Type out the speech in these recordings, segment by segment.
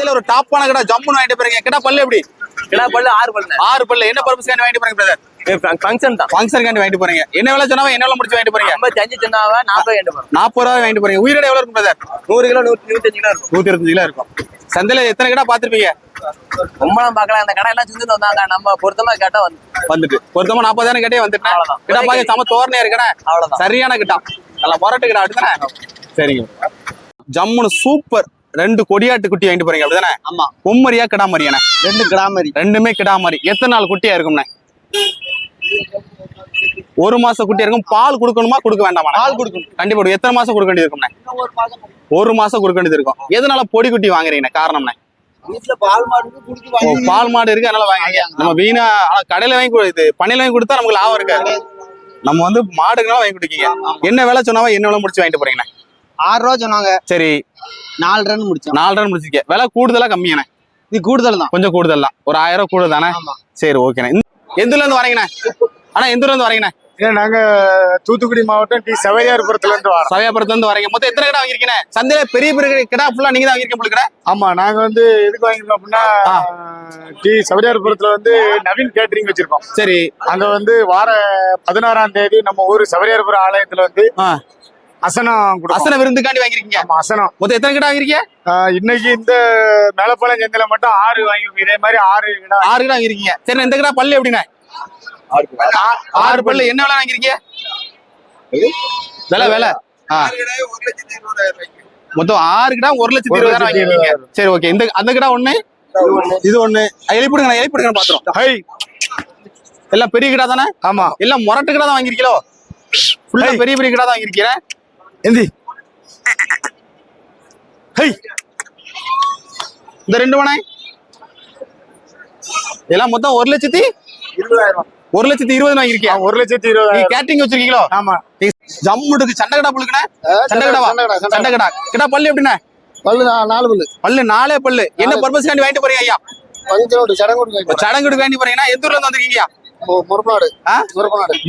சந்தையில ஒரு டாப்பான கடை ஜம்முன்னு வாங்கிட்டு போறீங்க கிட்ட பல்லு எப்படி? கிடா பல்லு ஆறு பல்லு. ஆறு பல்லு. என்ன பர்பஸ்க்காண்டி வாங்கிட்டு போறீங்க பிரதர் ஃபங்க்ஷன் தான். வாங்கிட்டு போறீங்க. என்ன விலை சொன்னாவா? என்ன விலை முடிச்சு வாங்கிட்டு போறீங்க? ஐம்பத்தி அஞ்சு சொன்னாவ? நாற்பது வரும் நாற்பது ரூபா வாங்கிட்டு போறீங்க. உயிரிட எவ்வளவு இருக்கும் பிரதர் நூறு கிலோ நூற்றி இருபத்தஞ்சு கிலோ இருக்கும். நூத்தி இருபத்தஞ்சு கிலோ இருக்கும். சந்தையில எத்தனை கடை பாத்திருப்பீங்க ரொம்ப பார்க்கலாம். அந்த கடை எல்லாம் வந்தாங்க. நம்ம பொருத்தமா கேட்டா வந்து வந்துட்டு. பொருத்தமா நாற்பதாயிரம் கேட்டே வந்துட்டேன். கிட்ட பாக்க சம தோரணையா இருக்கடா அவ்வளவுதான். சரியான கிட்டா. நல்லா மொரட்டு கிடா சரிங்க. ஜம்முன்னு சூப்பர் ரெண்டு கொடியாட்டு குட்டி வாங்கிட்டு போறீங்க அப்படிதானே? ஆமா. பொம்மரியா கிடாமரியானே ரெண்டு கிராமரி ரெண்டுமே கிடாமரி. எத்தனை நாள் குட்டியா இருக்கும்ண்ணே? ஒரு மாசம் குட்டியா இருக்கும். பால் கொடுக்கணுமா கொடுக்க வேண்டாமா பால் கொடுக்கணும். கண்டிப்பா. எத்தனை மாசம் கொடுக்க வேண்டியது இருக்கும்ண்ணே? ஒரு மாசம் கொடுக்க வேண்டியது இருக்கும். எதனால பொடி குட்டி வாங்குறீங்க காரணம்ண்ணே. பால் மாடு இருக்கு அதனால வாங்க நம்ம வீணா ஆனா கடையில வாங்கி இது பண்ணையில வாங்கி கொடுத்தா நமக்கு லாபம் இருக்காது. நம்ம வந்து மாடுக்குனால வாங்கி கொடுக்கீங்க. என்ன விலை சொன்னாவா என்ன விலை முடிச்சு வாங்கிட்டு போறீங்கண்ணே? ஆறு ரூபா சொன்னாங்க. சரி. நாலு ரன் முடிச்சோம். நாலு ரன் முடிச்சிருக்கேன். விலை கூடுதலா கம்மியாண்ணே இது கூடுதல் தான். கொஞ்சம் கூடுதல் தான். ஒரு ஆயிரம் ரூபாய் கூடுதல் தானே? ஆமா. சரி ஓகேண்ணே எந்த ஊர்ல இருந்து வரீங்கண்ணே? ஆனா எந்த ஊர்ல இருந்து வரீங்கண்ணே? நாங்க தூத்துக்குடி மாவட்டம் டி சவையார்புரத்துல இருந்து வரோம். சவையாபுரத்துல இருந்து வரீங்க. மொத்தம் எத்தனை கடை வாங்கிருக்கீங்க சந்தையில பெரிய பெரிய கடை ஃபுல்லா நீங்க தான் வாங்கிருக்கீங்க உங்களுக்கு ஆமா நாங்க வந்து எதுக்கு வாங்கிருக்கோம் அப்படின்னா. டி சவையார்புரத்துல வந்து நவீன் கேட்டரிங் வச்சிருக்கோம். சரி. அங்க வந்து வார பதினாறாம் தேதி நம்ம ஊர் சவையார்புரம் ஆலயத்துல வந்து. அசனம் அசன விருந்துக்காண்டி வாங்கிருக்கீங்க ஆமா அசனம். மொத்தம் எத்தனை கடை வாங்கிருக்கீங்க இன்னைக்கு இந்த மேலப்பாளையம் சந்தையில மட்டும் ஆறு வாங்கிருக்கோம் இதே மாதிரி ஆறு கிடா ஆறு கடை வாங்கிருக்கீங்க சரி இந்த கடை பல்லு எப்படிண்ணே? ஆ- ஆறு பல்லு. என்ன விலை வாங்கிருக்கீங்க விலை விலை. மொத்தம் ஆறு கடை ஒரு லட்சத்தி இருபதாயிரம் வாங்கிருக்கீங்க சரி ஓகே. இந்த அந்த கடை ஒண்ணு? இது ஒண்ணு. எழுப்பிடுங்க எழுப்பிடுங்க பாத்துறோம். ஹை. எல்லாம் பெரிய கடை தானே? ஆமா. எல்லாம் முரட்டு கடை தான் வாங்கிருக்கீங்களோ ஃபுல்லா. பெரிய பெரிய கடை தான் வாங்கிருக்கீங்க எந்தி. ஹை இந்த ரெண்டு மனை எல்லாம் மொத்தம் ஒரு லட்சத்தி இருபதாயிரம். ஒரு லட்சத்தி இருபது வாங்கிருக்கியா ஒரு லட்சத்தி நீ இருபதாயிரம் கேட்டரிங் வச்சிருக்கீங்களோ? ஆமா. ஜம்முடுக்கு சண்டை கடை புழுக்குண்ணே சண்டை கடாவா? சண்டை கடா பல்லு எப்படிண்ணே? பல்லு நாலு பல்லு. பல்லு நாலே பல்லு. என்ன பர்பஸ்க்காண்டி வாங்கிட்டு போறீங்க ஐயா? பஞ்சனோடு சடங்கோடு இப்ப சடங்குக்கு வேண்டி போறீங்கன்னா எந்த ஊர்ல இருந்து வந்திருக்கீங்க? முறப்பாடு.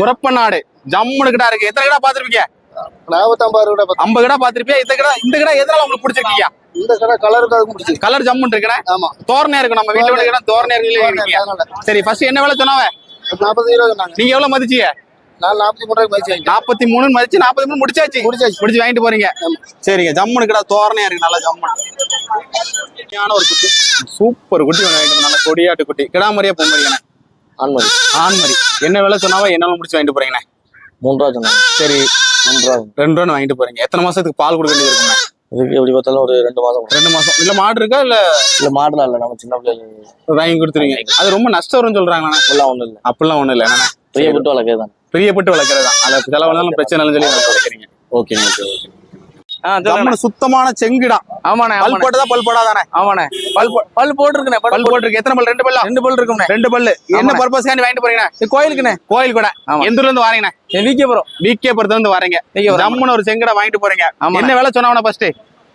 முறப்பநாடு. ஜம்முனு கிடா இருக்கு. எத்தனை கடை பாத்திருப்பீங்க? நாற்பத்தம்பது ரூபா பத்து. ஐம்பது கடை பாத்திருப்பியா இந்த கடை இந்த கடை எதனால உங்களுக்கு பிடிச்சிருக்கீங்க? இந்த கடை கலருக்காக முடிச்சு கலர் ஜம்முன்னு இருக்குண்ணே ஆமா. தோரணையா இருக்கு நம்ம வீட்டுல கடை தோரணையா சரி ஃபர்ஸ்ட் என்ன வேலை சொன்னாவ நாற்பது சொன்னாங்க. நீங்க எவ்வளவு மதிச்சீங்க? நாலு நாற்பத்தி மூணு ரூபாய்க்கு நாற்பத்தி மூணு மதிச்சு நாற்பத்தி மூணு முடிச்சாச்சு. முடிச்சாச்சு. முடிச்சு வாங்கிட்டு போறீங்க. சரிங்க ஜம்முனு கடை தோரணையா இருக்கு. நல்லா ஜம்முனு ஒரு குட்டி. சூப்பர் குட்டி வாங்கிட்டு நல்ல கொடியாட்டு குட்டி. கிடாமரியா பொம்மரியானே ஆன்மதி ஆண்மரி என்ன வேலை சொன்னாவா? என்ன முடிச்சு வாங்கிட்டு போறீங்கண்ணே? சொன்னாங்க. சரி. ரெண்டு ரூபா வாங்கிட்டு போறீங்க. எத்தனை மாசத்துக்கு பால் கொடுக்க வேண்டியது இதுக்கு எப்படி பார்த்தாலும் ஒரு ரெண்டு மாதம் ரெண்டு மாசம். இல்ல மாடு இருக்கா இல்ல? இல்ல மாடலாம் இல்ல. நம்ம சின்ன பிள்ளைங்க வாங்கி கொடுத்துருவீங்க. அது ரொம்ப நஷ்டம் வரும்னு சொல்றாங்கண்ணே எல்லாம் ஒண்ணும் இல்ல. அப்படிலாம் ஒண்ணும் இல்லை. பிரியப்பட்டு வளர்க்கறது தான் பிரியப்பட்டு வளர்க்கறது தான் அதை செலவுனாலும் பிரச்சனை இல்லைன்னு சொல்லி வளர்க்குறீங்க ஓகே ஓகே ஓகே. சுத்தமான செங்கிடா. ஆமாண்ணே பல் போட்டதா பல் போடாதானே? ஆமாண்ணே. பல் பல் போட்டிருக்குண்ணே பல் போட்டிருக்கு. எத்தனை பல்? ரெண்டு பல்லா? ரெண்டு பல் இருக்குண்ணே ரெண்டு பல்லு. என்ன. பர்பஸ்க்காண்டி வாங்கிட்டு போறீங்கண்ணே? இது கோயிலுக்குண்ணே. கோயில் கூட. எந்த இருந்து வரீங்கண்ணே? என் வீக்கே போறோம் விகே பொறுத்த வந்து வரீங்க. ஜம்முன்னு ஒரு செங்கடை வாங்கிட்டு போறீங்க. என்ன வேலை சொன்னவன ஃபர்ஸ்ட்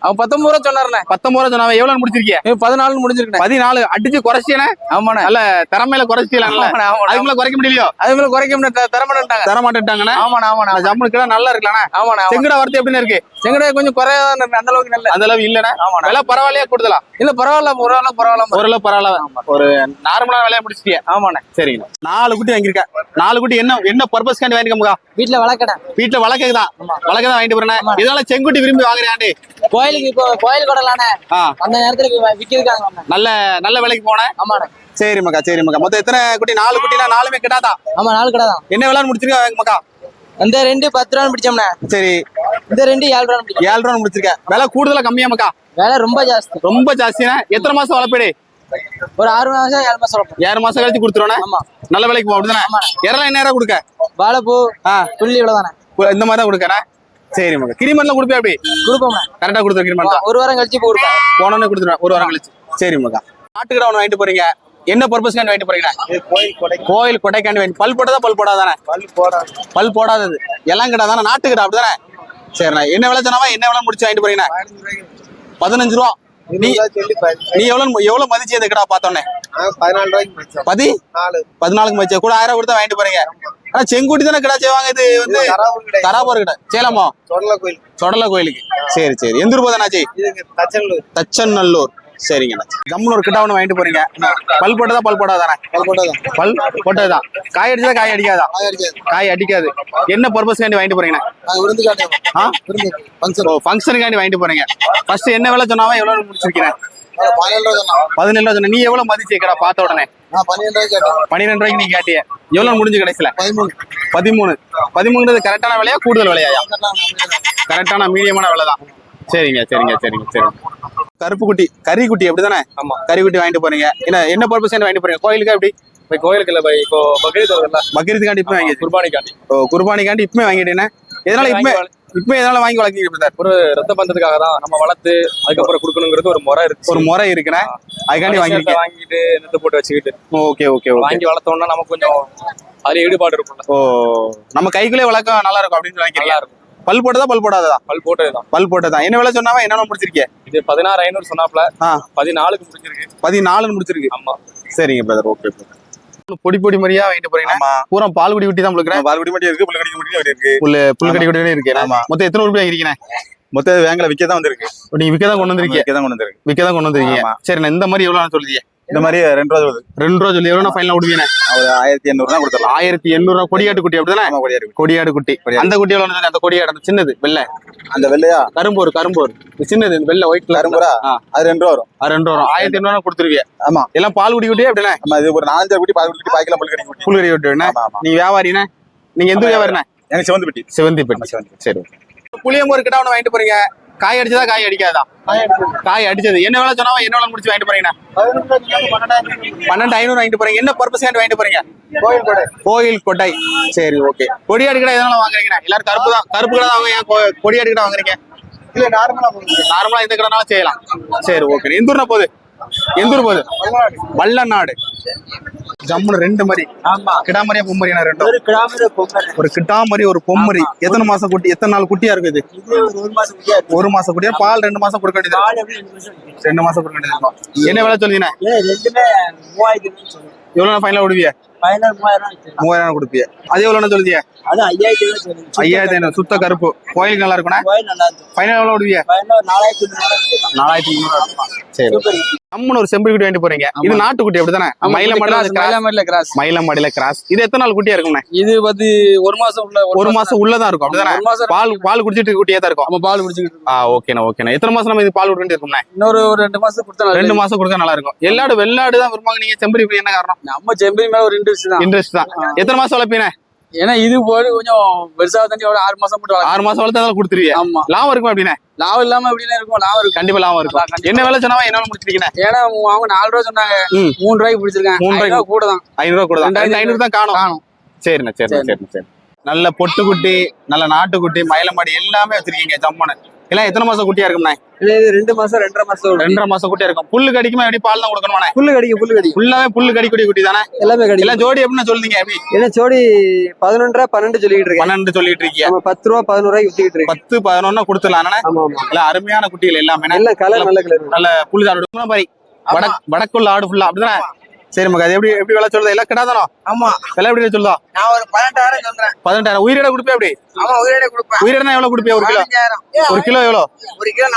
அவன் பத்தொன்பது ரூபா சொன்னாருண்ணே. பத்தொன்பது ரூபா சொன்னாவ எவ்வளவு முடிச்சிருக்கீங்க பதினாலு முடிஞ்சிருக்குண்ணே. பதினாலு. அடிச்சு குறைச்சியனே ஆமாண்ணே. நல்ல திறமையில அதுக்கு மேல குறைக்க முடியலையோ? அது மேல குறைக்க முடியாது தர மாட்டேன்ட்டாங்க தர மாட்டேன்ட்டாங்கண்ணே ஆமாண்ணே ஜம்முனு கிடா நல்லா இருக்கலாண்ணே ஆமாண்ணே செங்கடை வரத்து எப்படின்னு இருக்கு? செங்கடை கொஞ்சம் குறையா அந்த அளவுக்கு நல்ல அந்த அளவு இல்லண்ணே. ஆமாண்ணே. விலை பரவாயில்லையா? கொடுத்தலாம் இல்ல பரவாயில்ல ஒரு அளவுக்கு பரவாயில்ல ஓரளவு பரவாயில்ல. ஒரு நார்மலான விலையை முடிச்சிட்டியா. ஆமாண்ணே. சரிங்க நாலு குட்டி வாங்கியிருக்கேன் நாலு குட்டி என்ன என்ன பர்பஸ்க்காண்டி வாங்கிருக்கா வீட்டுல வளர்க்கடை. வீட்டுல வளர்க்க தான் வளர்க்க தான் வாங்கிட்டு போறேன் இதனால செங்குட்டி விரும்பி வாங்குறியாண்டி? கோயிலுக்கு இப்போ கோயில் கொடலானே. அந்த நேரத்துல விக்கிறதுக்காங்க நல்ல நல்ல விலைக்கு போனேன் ஆமாண்ணே. சரி மக்கா சரி மக்கா. மொத்தம் எத்தனை குட்டி? நாலு குட்டினா நாலுமே கிட்டாதா? ஆமா நாலு கடை தான். என்ன விலைன்னு முடிச்சிருக்கா மக்கா? இந்த ரெண்டு பத்து ரூபா பிடிச்சோம்ண்ணே. சரி. இந்த ரெண்டு ஏழு ரூபா பிடிச்சோம். ஏழு ரூபா முடிச்சிருக்க. விலை கூடுதலா கம்மியா மக்கா? விலை ரொம்ப ஜாஸ்தி. ரொம்ப ஜாஸ்தினா? எத்தனை மாசம் வளர்ப்பீடு? ஒரு ஆறு மாசம் ஏழு மாசம் வளர்ப்போம். ஏழு மாசம் கழிச்சு கொடுத்துருவோண்ணே? ஆமா. நல்ல விலைக்கு போகும் அப்படிதானே. இறலாம் என்ன கொடுக்க? வாழைப்பூ புள்ளி இவ்வளவுதானே. இந்த மாதிரி தான் கொடுக்கறேன். சரி மக்கா கிரிமெண்ட்லாம் கொடுப்பியா அப்படி? கொடுப்போம்ண்ணே கரெக்டா கொடுத்துரு கிரிமெண்ட் ஒரு வாரம் கழிச்சு இப்போ கொடுப்பேன் போனோன்னு கொடுத்துருவேன். ஒரு வாரம் கழிச்சு. சரி மக்கா நாட்டுக்கடை ஒன்று வாங்கிட்டு போறீங்க. என்ன பர்பஸ்க்காண்டி வாங்கிட்டு போறீங்க? கோயில் கொடை. கோயில் கொடைக்காண்டி வாங்கி பல் போட்டதா பல் போடாதானே? பல் போட பல் போடாதது. எல்லாம் கிட்ட தானே நாட்டு கிட்ட அப்படிதானே சரிண்ணா என்ன விலை சொன்னாவா என்ன விலை முடிச்சு வாங்கிட்டு போறீங்க? பதினஞ்சு ரூபா? நீ நீ எவ்வளவு எவ்வளவு மதிச்சு இந்த கிடா பார்த்தோன்னே பதினாலு ரூபாய்க்கு முடிச்சோம் பதி? நாலு. பதினாலுக்கு மதிச்சு கூட ஆயிரம் கொடுத்தா வாங்கிட்டு போறீங்க. ஆனா செங்குட்டி தானே கிடா செய்வாங்க இது வந்து கராபுரம் கிட்ட சேலமா சொடல கோயில். சொடல கோயிலுக்கு. சரி சரி. எந்த ரூபா தானாச்சி தச்சநல்லூர். சரிங்கண்ணா ஜம்முன்னு ஒரு கிட்ட ஒன்று வாங்கிட்டு போறீங்க. பல் போட்டதா பல் போடாதானே? பல் போட்டதுதான். காய் அடிச்சதா காய் அடிக்காதா? காய் அடிக்காது. என்ன பர்பஸ்க்காண்டி வாங்கிட்டு ஓ ஃபங்க்ஷனுக்காண்டி வாங்கிட்டு போறீங்க. ஃபர்ஸ்ட் என்ன விலை சொன்னாவா? எவ்வளவு முடிச்சிருக்கிறேன்? பதினேழு ரூபா நீ எவ்வளவு மதிச்சு கடை பார்த்த உடனே. பன்னிரெண்டு ரூபாய்க்கு நீ கேட்டிய. எவ்வளவு முடிஞ்சு கடைசியில? பதிமூணு. பதிமூணு. பதிமூணுறது கரெக்டான விலையா கூடுதல் விலையா? கரெக்டான மீடியமான விலை தான். சரிங்க சரிங்க சரிங்க சரிங்க. கருப்பு குட்டி கறி குட்டி அப்படிதானே ஆமா. கறி குட்டி வாங்கிட்டு போறீங்க. என்ன என்ன பர்பஸ் வாங்கிட்டு போறீங்க? கோயிலுக்கு எப்படி? இப்போ கோயிலுக்கு இல்ல பை இப்போ பக்ரீத் வருதுல்ல பக்ரீத்துக்காண்டி இப்போ வாங்கி குர்பானிக்காண்டி. ஓ குர்பானிக்காண்டி இப்போ வாங்கிட்டேனே. எதனால இப்போ இப்போ எதனால வாங்கி வளர்க்கீங்க பிரதர்? ஒரு ரத்த பந்தத்துக்காக தான் நம்ம வளர்த்து அதுக்கப்புறம் கொடுக்கணுங்கிறது ஒரு முறை இருக்கு. ஒரு முறை இருக்குண்ணே அதுக்காண்டி வாங்கிருக்கீங்க. வாங்கிட்டு நெத்து போட்டு வச்சுக்கிட்டு ஓகே ஓகே வாங்கி வளர்த்தோம்னா நமக்கு கொஞ்சம் அதுல ஈடுபாடு இருக்கும்ல. ஓ நம்ம கைக்குள்ளே வளர்க்க நல்லா இருக்கும் அப்படின்னு நல்லா நினைக்கிறீங்க இருக்கும். பல் போட்டதா பல் போடாததா? பல் போட்டதுதான். பல் போட்டதா என்ன விலை சொன்னாவா என்னென்ன முடிச்சிருக்கீங்க? இது பதினாறு ஐநூறு சொன்னாப்ல. பதினாலுக்கு முடிஞ்சிருக்கு பதினாலுன்னு முடிச்சிருக்கு. ஆமா. சரிங்க பிரதர் ஓகே பொடி பொடி மாதிரியா வாங்கிட்டு போறீங்க? பூரா பால் குடி குட்டி தான் உங்களுக்கு பால்குடி மட்டும் இருக்கு புல்லக்கடி மட்டும் இருக்கு. புல்லு புல்கடி குட்டி இருக்கு. ஆமா. மொத்தம் எத்தனை ரூபாய் வாங்கிருக்கீங்க மொத்த வேங்கல விக்க தான் வந்திருக்கு நீங்க விற்க தான் கொண்டு வந்திருக்கீங்க? விக்க தான் கொண்டு வந்திருக்கு. விற்க தான் கொண்டு வந்திருக்கீங்க. சரி நான் இந்த மாதிரி எவ்வளவு சொல்லுதீங்க? இந்த மாதிரி ரெண்டு ரூபா வருது ரெண்டு ரூபா சொல்லி. எவ்வளவு ஃபைனல் விடுவீங்க ஒரு ஆயிரத்தி எண்ணூறு தான் கொடுத்துடலாம். ஆயிரத்தி எண்ணூறு ரூபா கொடியாட்டு குட்டி அப்படிதானே? ஆமா கொடியா இருக்கு கொடியாடு குட்டி. அந்த குட்டி. எவ்வளவு? அந்த கொடியாடு அந்த சின்னது வெள்ளை. அந்த வெள்ளையா? கரும்போர் கரும்போர் சின்னது இந்த வெள்ளை ஒயிட் கரும்புரா? அது ரெண்டு ரூபா வரும். ரெண்டு ரூபா ஆயிரத்தி எண்ணூறு கொடுத்துருவீங்க ஆமா. எல்லாம் பால் குடி குட்டி அப்படின்னா நம்ம இது ஒரு நாலஞ்சு குட்டி பால் குட்டி பாய்க்கல புல்லக்கடி குட்டி. புல்கடி குட்டி ஆமா ஆமா. நீங்க வியாபாரினா நீங்க எந்த ஆமா, வியாபாரினா எனக்கு சிவந்து பெட்டி செவந்தி ஆமா, பெட்டி சிவந்தி சரி புளியம்பூர் கிட்ட ஒன்று வாங்கிட்டு போறீங்க. காய் அடிச்சதா காய் அடிக்காதா? காய் அடிச்சது. என்ன வேலை சொன்னாவா என்ன வேலை முடிச்சு வாங்கிட்டு போறீங்க பன்னெண்டு ஐநூறு வாங்கிட்டு போறீங்க. என்ன பர்பஸ் வாங்கிட்டு போறீங்க? கோயில் கொடை. கோயில் கொட்டை சரி ஓகே கடை எதனால வாங்குறீங்க எல்லாரும் கருப்பு தான். கருப்பு கடை தான் ஏன் கடை வாங்குறீங்க? இல்லை நார்மலாக போகுது நார்மலா எந்த கடைனாலும் செய்யலாம். சரி ஓகே எந்த ஊர்னா போகுது எந்த ஊர் போகுது? வல்லநாடு. ஜம்முன்னு ரெண்டு மாதிரி ஆமா. கிடாமரியா பொம்மரியா ரெண்டும்? ஒரு பொங்கல் ஒரு பொம்மரி. எத்தனை மாசம் குட்டி எத்தனை நாள் குட்டியா இருக்கு இது? இது ஒரு மாசம் குட்டியா பால் ரெண்டு மாசம் கொடுக்க வேண்டியது ரெண்டு மாசம். ரெண்டு கொடுக்க வேண்டியது என்ன வேலை சொல்லுங்க எவ்வளவு ஃபைனலா விடுவிய? மூவாயிரம் கொடுப்பிய. அது எவ்வளவு சொல்லுதிய? அது ஐயாயிரத்தி ஐநூறு. சுத்த கருப்பு. கோயிலுக்கு நல்லா இருக்கும். ஃபைனல் எவ்வளவு விடுவிய? நாலாயிரத்தி நாலாயிரத்தி சரி. நம்மனு ஒரு செம்பரி குட்டி வாங்கிட்டு போறீங்க. இது நாட்டுக்குட்டி அப்படிதானே மயில மடல கிராஸ் மயிலாமரில கிராஸ். இது எத்தனை நாள் குட்டியா இருக்கும்ண்ணே? இது வந்து ஒரு மாசம் உள்ள ஒரு மாசம் உள்ளதான் இருக்கும் அப்படிதானே பால் பால் குடிச்சிட்டு குட்டியா தான் இருக்கும். பால் இருக்கோம். ஆ ஓகேண்ணா ஓகேண்ணா. எத்தனை மாசம் நம்ம இது பால் விட்டு இருக்கும்ண்ணே? இன்னொரு ஒரு ரெண்டு மாசம் கொடுத்தா நல்லா ரெண்டு மாசம் கொடுக்க நல்லா இருக்கும். எல்லாடு வெள்ளாடு தான் விரும்பாங்க நீங்க செம்பரி என்ன காரணம்? நம்ம செம்பரி மேல ஒரு இன்ட்ரெஸ்ட் தான். இன்ட்ரெஸ்ட் தான். எத்தனை மாசம் வளர்ப்பீங்க? ஏன்னா இது போய் கொஞ்சம் பெருசா தண்ணி ஒரு ஆறு மாசம் மட்டும். ஆறு மாசம் வளர்த்து கொடுத்துருவீங்க ஆமா. லாபம் இருக்கும் அப்படின்னா லாபம் இல்லாம எப்படின்னா இருக்கும்? லாபம் இருக்கும் கண்டிப்பா லாபம் இருக்கும் என்ன வேலை சொன்னாவா? என்ன வேலை முடிச்சிருக்கீங்க ஏன்னா அவங்க நாலு ரூபா சொன்னாங்க. மூணு ரூபாய்க்கு பிடிச்சிருக்கேன். மூணு. ரூபாய் கூட தான். ஐநூறு ரூபா கூட தான். ஐநூறு தான் காணும். காணும். சரிண்ணா சரிண்ணா சரிண்ணா. சரி நல்ல பொட்டுக்குட்டி நல்ல நாட்டுக்குட்டி மயிலமாடி எல்லாமே வச்சிருக்கீங்க ஜம்மனு எல்லாம் எத்தனை மாசம் குட்டியா இருக்கும்ண்ணே இது ரெண்டு மாசம் ரெண்டரை மாசம் ரெண்டரை மாசம் குட்டியா இருக்கும். புல்லு கடிக்குமா எப்படி பால் தான் கொடுக்கணுமாண்ணே புல்லு கடிக்கும் புல்லு கடிக்கும். ஃபுல்லாவே புல்லு கடிக்கூடிய குட்டி தானே? எல்லாமே கடிக்கும். எல்லாம் ஜோடி எப்படின்னு சொல்லுங்க எப்படி? ஏன்னா ஜோடி பதினொன்றரை பன்னெண்டு சொல்லிட்டு இருக்கேன். பன்னெண்டு சொல்லிட்டு இருக்கீங்க. நம்ம பத்து ரூபா பதினோரு ரூபாய்க்கு வித்துக்கிட்டு இருக்கேன். பத்து பதினொன்னு கொடுத்துடலாம் இல்ல அருமையான குட்டிகள் எல்லாமே எல்லாம் கலர் நல்ல கலர் நல்ல புழுதாடு மாதிரி வடக் வடக்குள்ள ஆடு ஃபுல்லா அப்படிதானே? சரி மகா அது எப்படி எப்படி விலை சொல்றது? எல்லாம் கிடாதானோ? ஆமா. விலை எப்படி சொல்லுதா? நான் ஒரு பதினெட்டாயிரம் சொல்றேன். பதினெட்டாயிரம். உயிரிட கொடுப்பே எப்படி? ஆமா உயிரிழை கொடுப்பேன். உயிரிடனா எவ்வளவு கொடுப்பியா? ஒரு கிலோ? ஒரு கிலோ எவ்வளோ? ஒரு கிலோ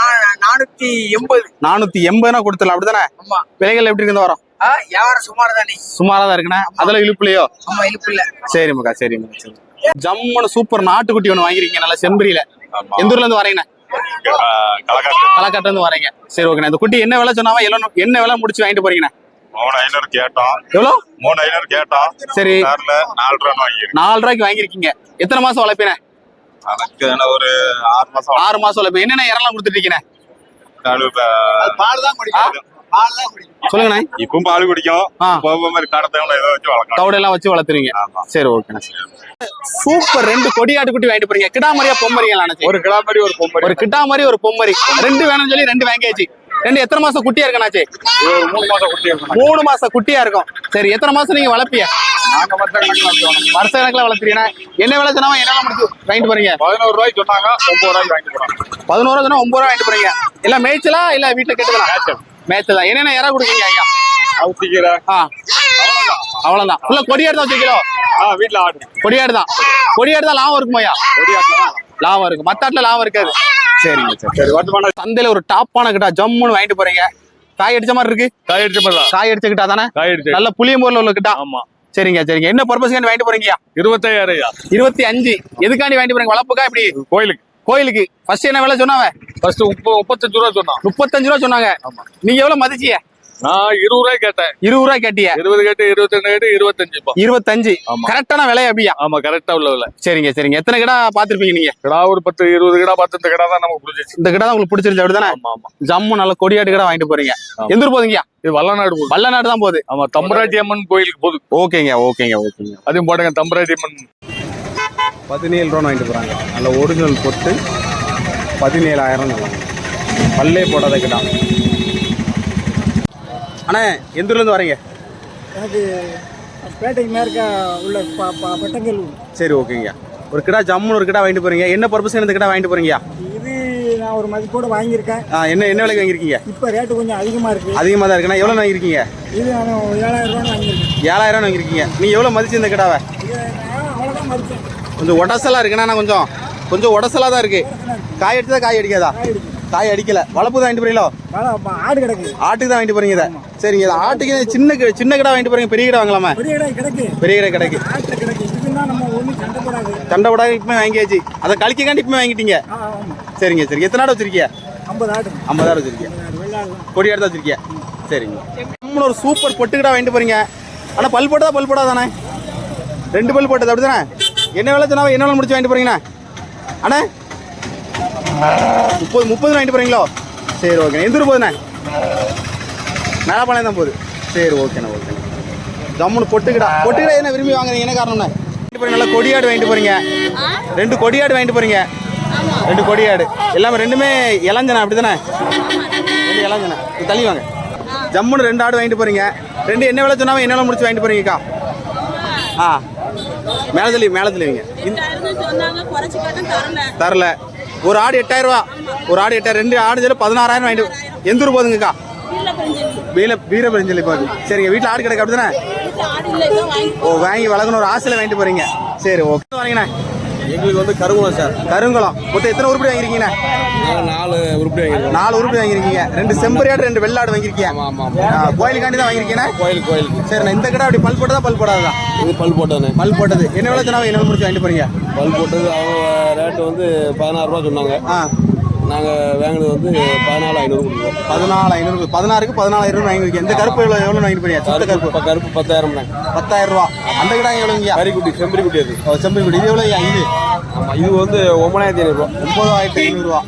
நானூத்தி எண்பது. நானூத்தி எண்பதுனா கொடுத்துடலாம். அப்படிதானே? ஆமா. விலைகள் எப்படி இருக்கு இந்த வாரம்? ஆ, வியாபாரம் சுமார் தானே சுமாரா தான் இருக்குண்ணே. அதெல்லாம் இழுப்புலையோ? ஆமா இழுப்பு இல்ல சரி மக்கா சரி மக்கா சரி. ஜம்முன்னு சூப்பர் நாட்டுக்குட்டி ஒன்று வாங்கிருக்கீங்க. நல்லா செம்பரியில. எந்த ஊர்ல இருந்து வரீங்கண்ணே களக்காட்டுல இருந்து வரீங்க சரி ஓகேண்ணே. இந்த குட்டி என்ன விலை சொன்னாவா? என்ன விலை முடிச்சு வாங்கிட்டு போறீங்கண்ணே? மூணு ஐநூறு கேட்டோம் எவ்வளோ? மூணு ஐநூறு கேட்டோம் சரி. கார்ல நாலு ரூபா நாலு ரூபாய்க்கு வாங்கிருக்கீங்க எத்தனை மாசம் வளர்ப்பீனே அதுக்கு ஒரு ஆறு மாசம் ஆறு மாசம் வளர்ப்பு என்னென்ன இறலாம் கொடுத்துட்டு இருக்கீங்க? பால் தான் குடிக்கும். பால் தான் குடிக்கும். சொல்லுங்கண்ணே. இப்பவும் பால் குடிக்கும். மாதிரி கடத்தவங்கள ஏதோ வச்சு வளர்க்கலாம். தவிடெல்லாம் வச்சு வளர்த்துறீங்க. சரி ஓகேண்ணா சூப்பர். ரெண்டு கொடியாட்டு குட்டி வாங்கிட்டு போறீங்க. கிடாமரியா பொம்மரிங்களா ஒரு கிலோ மாதிரி ஒரு பொம்பரி ஒரு கிட்டா மாதிரி ஒரு பொம்மரி. ரெண்டு வேணும்னு சொல்லி ரெண்டு வாங்கியாச்சு. ரெண்டு எத்தனை மாசம் குட்டியா இருக்கணாச்சு மூணு மாசம் குட்டியா இருக்கும். சரி எத்தனை மாசம் நீங்க வளர்ப்பிய. வருஷ கணக்குல வளர்த்துறீங்கன்னா என்ன விலை சொன்னா என்ன முடிச்சு வாங்கிட்டு போறீங்க? பதினோரு ரூபாய்க்கு சொன்னாங்க ஒன்பது ரூபாய்க்கு வாங்கிட்டு போறோம். பதினோரு ரூபா சொன்னா ஒன்பது ரூபா வாங்கிட்டு போறீங்க. எல்லாம் மேய்ச்சலா இல்ல வீட்டுல கேட்டுக்கலாம் மேய்ச்சல். தான் என்னென்ன இறா கொடுக்கீங்க ஐயா? அவுத்திக்கிற ஆ. அவ்வளவுதான். ஃபுல்லா கொடியாடு தான் வச்சுக்கிறோம் வீட்டுல ஆடு. கொடியாடு தான். கொடியாடு தான் லாபம் இருக்குமாய்யா கொடியாட்டுல லாபம் இருக்கு. மத்தாட்டுல லாபம் இருக்காது. சரிங்க சரி. சரி வருமானம் சந்தையில ஒரு டாப்பான கிட்டா ஜம்முன்னு வாங்கிட்டு போறீங்க. காய் அடிச்ச மாதிரி இருக்கு? காய் அடிச்ச மாதிரி தான். காய் அடிச்ச கிட்டா தானே? காய் அடிச்ச நல்ல புளியம்பூர்ல உள்ள கிட்டா? ஆமா. சரிங்க சரிங்க. என்ன பர்பஸ்க்கு வாங்கிட்டு போறீங்கயா இருபத்தாயிரம் இருபத்தி அஞ்சு. எதுக்காண்டி வாங்கிட்டு போறீங்க? வளர்ப்புக்கா இப்படி கோயிலுக்கு. கோயிலுக்கு. ஃபர்ஸ்ட் என்ன விலை சொன்னாவ ஃபர்ஸ்ட் முப்ப முப்பத்தஞ்சு ரூபா சொன்னான். முப்பத்தஞ்சு ரூபா சொன்னாங்க. நீங்க எவ்வளவு மதிச்சிய நான் இருபது ரூபாய் கேட்டேன். இருபது ரூபாய் கேட்டிய? இருபது கேட்டு இருபத்தெண்டு கேட்டு இருபத்தஞ்சு இருபத்தஞ்சு. கரெக்டான விலை அப்படியா? ஆமா கரெக்டா உள்ள விலை. சரிங்க சரிங்க. எத்தனை கிடா பாத்திருப்பீங்க நீங்க? கிடா ஒரு பத்து இருபது கிடா பத்து கிடா தான் நமக்கு பிடிச்சிச்சு. இந்த கிடா தான் உங்களுக்கு பிடிச்சிருச்சு அப்படிதானே? ஆமா ஆமா. ஜம்மு நல்ல கொடியாட்டு கிடா வாங்கிட்டு போறீங்க. எந்த ஊர் போதுங்கயா இது வல்லநாடு போகுது வல்லநாடு தான் போகுது. ஆமா தம்பராட்டி அம்மன் கோயிலுக்கு போகுது. ஓகேங்க ஓகேங்க ஓகேங்க. அதையும் போடுங்க தம்பராட்டி அம்மன். பதினேழு ரூபா வாங்கிட்டு போறாங்க. நல்ல ஒரிஜினல் பொட்டு பதினேழாயிரம் பல்லே போடாத கிடா. அண்ணா எந்த ஊர்ல இருந்து வரீங்க எனக்கு பேட்டைக்கு மேற்க உள்ள பட்டங்கல் சரி ஓகேங்க ஒரு கிடா ஜம்முன்னு ஒரு கிடா வாங்கிட்டு போறீங்க. என்ன பர்பஸ் இந்த கிடா வாங்கிட்டு போறீங்கயா இது நான் ஒரு மதிப்போடு வாங்கியிருக்கேன். ஆ, என்ன என்ன விலைக்கு வாங்கியிருக்கீங்க? இப்போ ரேட்டு கொஞ்சம் அதிகமாக இருக்குது அதிகமாக தான் இருக்குண்ணா. எவ்வளோ வாங்கியிருக்கீங்க? இது நான் ஏழாயிரம் ரூபான்னு வாங்கியிருக்கேன். ஏழாயிரம் வாங்கியிருக்கீங்க. நீங்க எவ்வளோ மதிச்சு இந்த கிடாவை? அவ்வளோதான் மதிப்பேன் கொஞ்சம் உடசலா இருக்குண்ணா கொஞ்சம். கொஞ்சம் உடசலா தான் இருக்கு. காய் அடிச்சதா காய் அடிக்காதா? காய் அடிக்கல. வளர்ப்பு தான் வாங்கிட்டு போறீங்களோ? ஆடு கிடக்கு. ஆட்டுக்கு தான் வாங்கிட்டு போறீங்க இதை. சரிங்க இது ஆட்டுக்கு சின்ன சின்ன கிடா வாங்கிட்டு போறீங்க பெரிய கிடா வாங்கலாமா? பெரிய கிடக்கு. கிடா கிடைக்கு. கிடக்கு. சண்டை தண்டை விடாக இப்போ வாங்கியாச்சு. அதை கழிக்காண்டி இப்போ வாங்கிட்டீங்க. சரிங்க சரி எத்தனை ஆடு வச்சிருக்கீங்க ஐம்பது ஆடு. ஐம்பதாயிரம் வச்சிருக்கீங்க தான். கொடி எடுத்து வச்சிருக்கீங்க சரிங்க. நம்மள ஒரு சூப்பர் பொட்டுக்கிடா வாங்கிட்டு போறீங்க. ஆனால் பல் போட்டதா பல் போட்டா தானே ரெண்டு பல் போட்டது அப்படி தானே என்ன வேலை சொன்னா என்ன வேலை முடிச்சு வாங்கிட்டு போறீங்கண்ணா? அண்ணே முப்பது முப்பது வாங்கிட்டு போறீங்களோ? சரி ஓகே எந்த ஊர் போகுதுண்ணே? மேலப்பாளையம் தான் போகுது. சரி ஓகேண்ணா ஓகேண்ணா ஜம்முன்னு பொட்டுக்கிடா. பொட்டுக்கிடா என்ன விரும்பி வாங்குறீங்க? என்ன காரணம்ண்ணே? நல்லா கொடியாடு வாங்கிட்டு போறீங்க. ரெண்டு கொடியாடு வாங்கிட்டு போறீங்க. ரெண்டு கொடியாடு. எல்லாமே ரெண்டுமே இளஞ்சனா அப்படி தானே ரெண்டு இளஞ்சனா. தள்ளி வாங்க. ஜம்முன்னு ரெண்டு ஆடு வாங்கிட்டு போறீங்க. ரெண்டு என்ன விலை சொன்னாலும் என்ன முடிச்சு வாங்கிட்டு போறீங்கக்கா? ஆ. மேலே தள்ளி மேலே தள்ளிவிங்க தரல. ஒரு ஆடு எட்டாயிரம் ரூபா. ஒரு ஆடு எட்டாயிரம் ரெண்டு ஆடு சொல்லி பதினாறாயிரம் வாங்கிட்டு எந்த ஊர் பிரிஞ்சு வீர வீரபெருஞ்சலி போகுது. சரிங்க வீட்டில் ஆடு கிடக்கு அப்படி தானே வீட்டுல ஆடு இல்ல இதான் வாங்கி ஓ வாங்கி வளர்க்கணும் ஒரு ஆசையில் வாங்கிட்டு போறீங்க. சரி ஓகே. வாங்கிண்ணே. எங்களுக்கு வந்து கருங்குளம் சார். கருங்குளம். மொத்தம் எத்தனை உருப்படி வாங்கிருக்கீங்கண்ணே நாலு உருப்படி வாங்கிருக்கோம் நாலு உருப்படி வாங்கிருக்கீங்க ரெண்டு செம்பரியாடு ரெண்டு வெள்ளாடு வாங்கிருக்கீங்க கோயிலுக்காண்டி தான் வாங்கிருக்கீங்க கோயில் கோயிலுக்கு. சரிண்ணா இந்த கடை அப்படி பல் போட்டதா பல் போடாதா இது பல் போட்டோண்ணே பல் போட்டது. என்ன விலை என்ன முடிச்சு வாங்கிட்டு போறீங்க? பல் போட்டது அவங்க ரேட்டு வந்து பதினாறு ரூபா சொன்னாங்க. நாங்கள் வாங்கினது வந்து பதினாலு ஐநூறு கொடுக்குறோம் பதினாலு ஐநூறு பதினாறுக்கு பதினாலாயிரம் ரூபாய் வாங்கிருக்கீங்க இந்த கருப்பு எவ்வளோ எவ்வளோ வாங்கிட்டு போறீங்க சுத்த கருப்பு இப்போ கருப்பு பத்தாயிரம் பத்தாயிரம் ரூபா. அந்த கடை எவ்வளோங்க கறிக்குட்டி செம்பரி குட்டி அது. செம்பரி குடி இது எவ்வளோ இது? ஆமாம் இது வந்து ஒன்பதாயிரத்தி ஐநூறுரூவா ஒன்பதாயிரத்தி ஐநூறுரூவா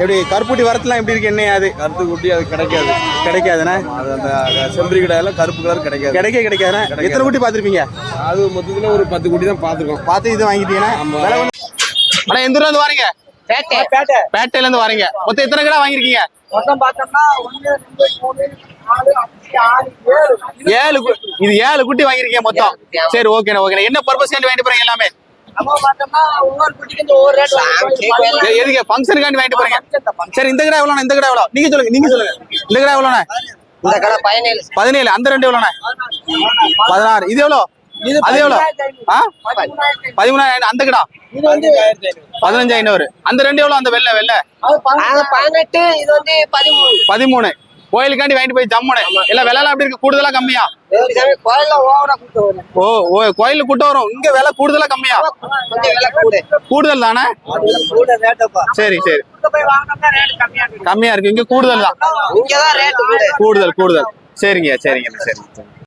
எப்படி கருப்புட்டி வரத்துலாம் எப்படி இருக்கு? என்ன அது? கருத்து குட்டி அது கிடைக்காது. கிடைக்காதுண்ணே அது அந்த செம்பரி கடையெல்லாம் கருப்பு கலர் கிடைக்காது. கிடைக்க கிடைக்காதுண்ணே எத்தனை குட்டி பார்த்துருப்பீங்க? அது மொத்தத்தில் ஒரு பத்து குட்டி தான் பார்த்துருக்கோம். பார்த்து இது வாங்கிட்டீங்கன்னா அண்ணா எந்த ஊர்ல இருந்து வரீங்க பேட்டையில இருந்து வரீங்க. மொத்தம் எத்தனை கடை வாங்கிருக்கீங்க மொத்தம் பார்த்தோம்னா ரெண்டு மூணு ஏழு. இது ஏழு குட்டி வாங்கிருக்கீங்க மொத்தம். சரி ஓகேண்ணா ஓகேண்ணா என்ன பர்பஸ் வாங்கிட்டு போறீங்க எல்லாமே? எதுக்கு? ஃபங்க்ஷனுக்காண்டி வாங்கிட்டு போறீங்க? சரி இந்த கடை எவ்வளோண்ணா? இந்த கடை எவ்வளோ? நீங்க சொல்லுங்க நீங்க சொல்லுங்க. இந்த கடை எவ்வளோண்ணே? இந்த கடை பதினேழு. பதினேழு. அந்த ரெண்டு எவ்வளோண்ணே? பதினாறு. இது எவ்வளோ? அது எவ்வளோ? ஆ? பதிமூணாயிரம் அந்த கடா? இது வந்து பதினஞ்சு ஐநூறு. அந்த ரெண்டு எவ்வளோ? அந்த வெள்ளை வெள்ளை. பதினெட்டு இது வந்து பதிமூணு. பதிமூணு. கோயிலுக்காண்டி வாங்கிட்டு போய் ஜம்முனு. இல்ல விலைலாம் அப்படி இருக்கு? கூடுதலா கம்மியா? ஓ ஓ கூட்டம் வரும். இங்க விலை கூடுதலா கம்மியா? கொஞ்சம் விலை கூட கூடுதல் தானே? கூட ரேட்டப்பா சரி சரி. போய் வாங்கினோம்னா ரேட் கம்மியா இருக்கு. கம்மியா இருக்கு. இங்க கூடுதல் தான். கூடுதல் கூடுதல். சரிங்க சரிங்க சரி.